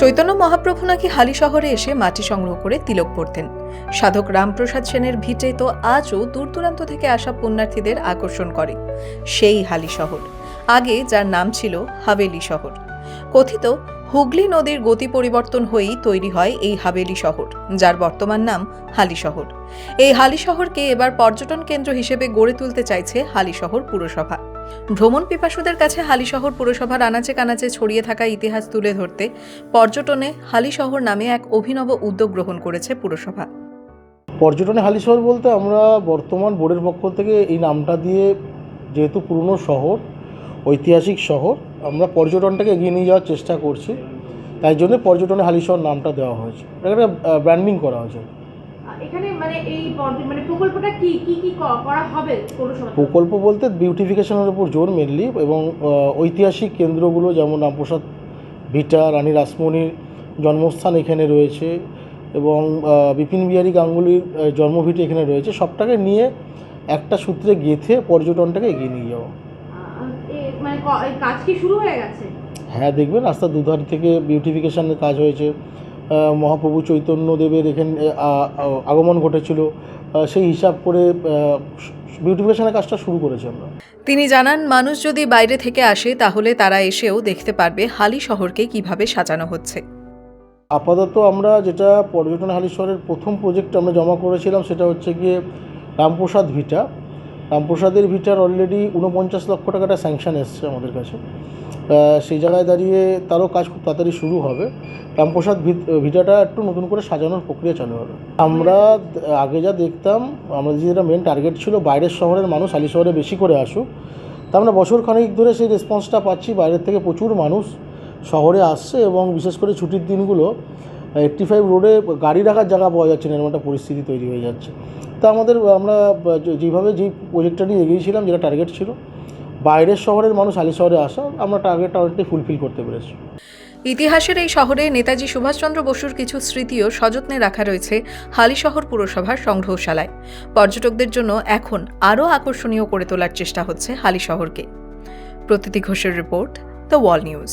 চৈতন্য মহাপ্রভু নাকি হালি শহরে এসে মাটি সংগ্রহ করে তিলক পড়তেন সাধক রামপ্রসাদ সেনের ভিটে তো আজও দূর দূরান্ত থেকে আসা পুণ্যার্থীদের আকর্ষণ করে, সেই হালি শহর। আগে যার নাম ছিল হাভেলি শহর। কথিত, হুগলি নদীর গতি পরিবর্তন হয়েই তৈরি হয় এই হাভেলি শহর, যার বর্তমান নাম হালি শহর। এই হালি শহরকে এবার পর্যটন কেন্দ্র হিসেবে গড়ে তুলতে চাইছে হালি শহর পুরসভা। ভ্রমণ পিপাসুদের কাছে হালিশহর পুরসভার আনাচে কানাচে ছড়িয়ে থাকা ইতিহাস তুলে ধরতে পর্যটনে হালিশহর নামে এক অভিনব উদ্যোগ গ্রহণ করেছে পুরসভা। পর্যটনে হালিশহর বলতে আমরা বর্তমান বোর্ডের পক্ষ থেকে এই নামটা দিয়ে যেহেতু পুরনো শহর, ঐতিহাসিক শহর, আমরা পর্যটনটাকে এগিয়ে নিয়ে যাওয়ার চেষ্টা করছি। তাই জন্য পর্যটনে হালিশহর নামটা দেওয়া হয়েছে। এটা ব্র্যান্ডিং করা হয়েছে। এখানে মানে এই মানে প্রকল্পটা কি কি কি করা হবে প্রকল্প বলতে বিউটিফিকেশনের উপর জোর মেনলি এবং ঐতিহাসিক কেন্দ্রগুলো যেমন রামপ্রসাদ ভিটা রানী রাসমণির জন্মস্থান এখানে রয়েছে এবং বিপিন বিহারী গাঙ্গুলির জন্মভিটি এখানে রয়েছে। সবটাকে নিয়ে একটা সূত্রে গেঁথে পর্যটনটাকে এগিয়ে নিয়ে যাওয়া। মানে কাজ কি শুরু হয়ে গেছে? হ্যাঁ দেখবেন রাস্তার দুধার থেকে বিউটিফিকেশনের কাজ হয়েছে। মহাপ্রভু চৈতন্যদেবের এখানে আগমন ঘটেছিল। সেই হিসাব করে বিউটিফিকেশনের কাজটা শুরু করেছি আমরা। তিনি জানান মানুষ যদি বাইরে থেকে আসে তাহলে তারা এসেও দেখতে পারবে হালি শহরকে কীভাবে সাজানো হচ্ছে। আপাতত আমরা যেটা পর্যটন হালি শহরের প্রথম প্রজেক্ট আমরা জমা করেছিলাম সেটা হচ্ছে গিয়ে রামপ্রসাদ ভিটা। রামপ্রসাদের ভিটার অলরেডি উনপঞ্চাশ লক্ষ টাকাটা স্যাংশন এসছে আমাদের কাছে। সেই জায়গায় দাঁড়িয়ে তারও কাজ খুব তাড়াতাড়ি শুরু হবে। রামপ্রসাদ ভিটাটা একটু নতুন করে সাজানোর প্রক্রিয়া চালু হবে। আমরা আগে যা দেখতাম, আমাদের যেটা মেন টার্গেট ছিল, বাইরের শহরের মানুষ হালি শহরে বেশি করে আসুক। তা আমরা বছর খানিক ধরে সেই রেসপন্সটা পাচ্ছি, বাইরের থেকে প্রচুর মানুষ শহরে আসছে এবং বিশেষ করে ছুটির দিনগুলো এইট্টি ফাইভ রোডে গাড়ি রাখার জায়গা পাওয়া যাচ্ছে না, এরকম একটা পরিস্থিতি তৈরি হয়ে যাচ্ছে। তা আমাদের, আমরা যেভাবে যেই প্রজেক্টটা নিয়ে এগিয়েছিলাম যেটা টার্গেট ছিল, বাইরের শহরের মানুষ আলি শহরে আসা, আমরা টার্গেটটা অনেকটাই ফুলফিল করতে পেরেছি। ইতিহাসের এই শহরে নেতাজি সুভাষচন্দ্র বসুর কিছু স্মৃতিও সযত্নে রাখা রয়েছে হালিশহর পুরসভার সংগ্রহশালায়। পর্যটকদের জন্য এখন আরও আকর্ষণীয় করে তোলার চেষ্টা হচ্ছে হালি শহরকে। প্রতীতি ঘোষের রিপোর্ট দ্য ওয়াল নিউজ